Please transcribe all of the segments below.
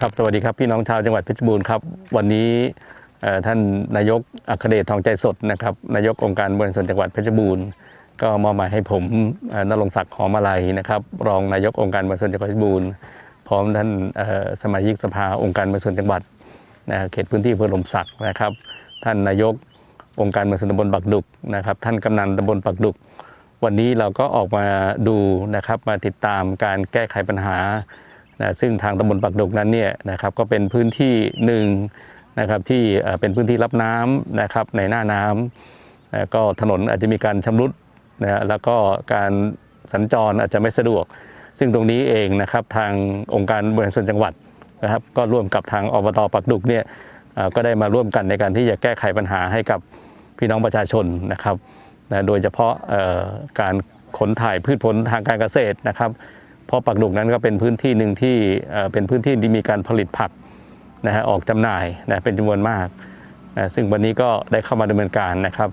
ครับสวัสดีครับพี่น้องชาวจังหวัดเพชรบูรณ์ครับวันนี้ท่านนายกอัครเดชทองใจสดนะครับนายกองค์การบริหารส่วนจังหวัดเพชรบูรณ์ก็มอบหมายให้ผมนรงศักดิ์หอมาลัยนะครับ รองนายกองค์การบริหารส่วนจังหวัดเพชรบูรณ์พร้อมท่านสมาชิกสภาองค์การบริหารส่วนจังหวัดเขตพื้นที่อำเพื่อลมศักดิ์นะครับ ท่านนายกองค์การบริหารส่วนตำบลปักดุกนะครับท่านกำนันตำบลปักดุก วันนี้เราก็ออกมาดูนะครับมาติดตามการแก้ไขปัญหา นะซึ่งทางตำบลปักดกนั้นเนี่ยนะครับก็เป็นพื้นที่หนึ่งนะครับที่เป็นพื้นที่รับน้ำนะครับในหน้าน้ำนะก็ถนนอาจจะมีการชำรุดนะฮะแล้วก็การสัญจรอาจจะไม่สะดวก ซึ่งตรงนี้เองนะครับทางองค์การบริหารส่วนจังหวัดนะครับก็ร่วมกับทางอบตปักดุกเนี่ยก็ได้มาร่วมกันในการที่จะแก้ไขปัญหาให้กับพี่น้องประชาชนนะครับนะโดยเฉพาะการขนถ่ายพืชผลทางการเกษตรนะครับ เพราะปักดุกนั้นก็เป็นพื้นที่หนึ่งที่เป็นพื้นที่ที่มีการผลิตผักนะฮะออกจำหน่ายนะเป็นจำนวนมากนะซึ่งวันนี้ก็ได้เข้ามาดำเนินการนะครับ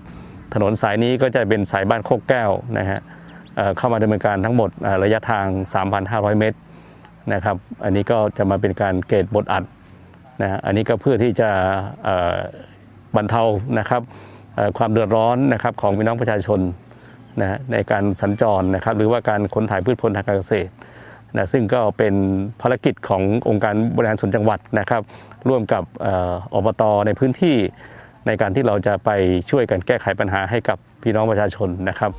ถนนสายนี้ก็จะเป็นสายบ้านโคกแก้วนะฮะเข้ามาดำเนินการทั้งหมดระยะทาง 3,500 เมตรนะครับ อันนี้ก็จะมาเป็นการเกตบทอัดนะฮะอันนี้ก็เพื่อที่จะบรรเทานะครับความเดือดร้อนนะครับของพี่น้องประชาชน นะฮะในการสัญจรนะครับหรือว่าการขนถ่ายพืชผลทางการเกษตรนะซึ่งก็เป็นภารกิจขององค์การบริหารส่วนจังหวัดนะครับ ร่วมกับเอ่ออบตในพื้นที่ ในการที่เราจะไปช่วยกันแก้ไขปัญหาให้กับพี่น้องประชาชนนะครับ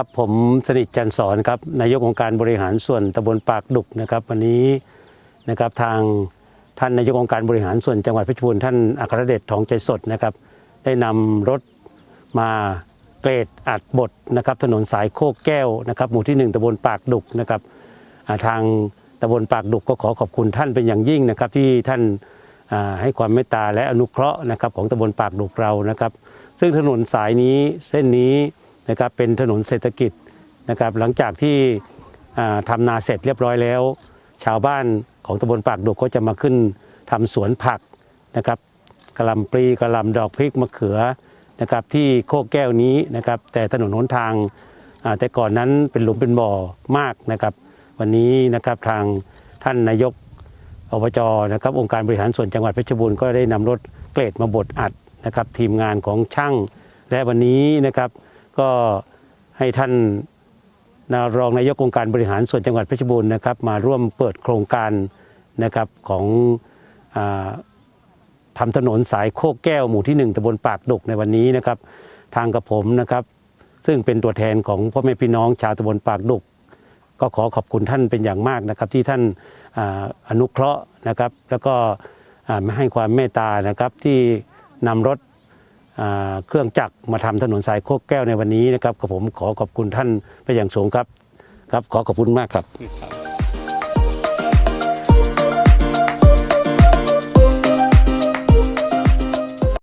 ครับผมสนิทจันทร์สอนครับนายกองค์การบริหารส่วนตำบลปากดุกนะครับ วันนี้ นะครับทางท่านนายกองค์การบริหารส่วนจังหวัดเพชรบูรณ์ท่านอัครเดชทองใจสดนะครับ ได้นำรถมาเกรดอัดบดนะครับถนนสายโคกแก้วนะครับหมู่ที่หนึ่งตำบลปากดุกนะครับทางตำบลปากดุกก็ขอขอบคุณท่านเป็นอย่างยิ่งนะครับ ที่ท่านให้ความเมตตาและอนุเคราะห์นะครับของตำบลปากดุกเรานะครับ ซึ่งถนนสายนี้เส้นนี้นะครับเป็นถนนเศรษฐกิจนะครับหลังจากที่อ่าทำนาเสร็จเรียบร้อยแล้ว ชาวบ้าน ของตำบลปากดุกก็จะมาขึ้นทำสวนผักนะครับกระลำปลีกระลำดอกพริกมะเขือนะครับที่โคกแก้วนี้นะครับแต่ถนนหนทางแต่ก่อนนั้นเป็นหลุมเป็นบ่อมากนะครับ วันนี้นะครับทางท่านนายกอบจนะครับองค์การบริหารส่วนจังหวัดเพชรบูรณ์ก็ได้นำรถเกรดมาบดอัดนะครับทีมงานของช่าง และวันนี้นะครับก็ให้ท่าน นารองนายกองค์การบริหารส่วนจังหวัดเพชรบูรณ์นะครับมาร่วมเปิดโครงการนะครับของอทำถนนสายโคกแก้วหมู่ที่หนึ่งตำบลปากดกในวันนี้นะครับทางกับผมนะครับ ซึ่งเป็นตัวแทนของพ่อแม่พี่น้องชาวตำบลปากดก ก็ขอขอบคุณท่านเป็นอย่างมากนะครับ ที่ท่านออนุเคราะห์นะครับ แล้วก็อ่ให้ความเมตตานะครับที่นำรถ เครื่องจักรมาทำถนนสายโคกแก้วในวันนี้นะครับกับผมขอขอบคุณท่านไปอย่างสูงครับ ครับขอขอบคุณมากครับ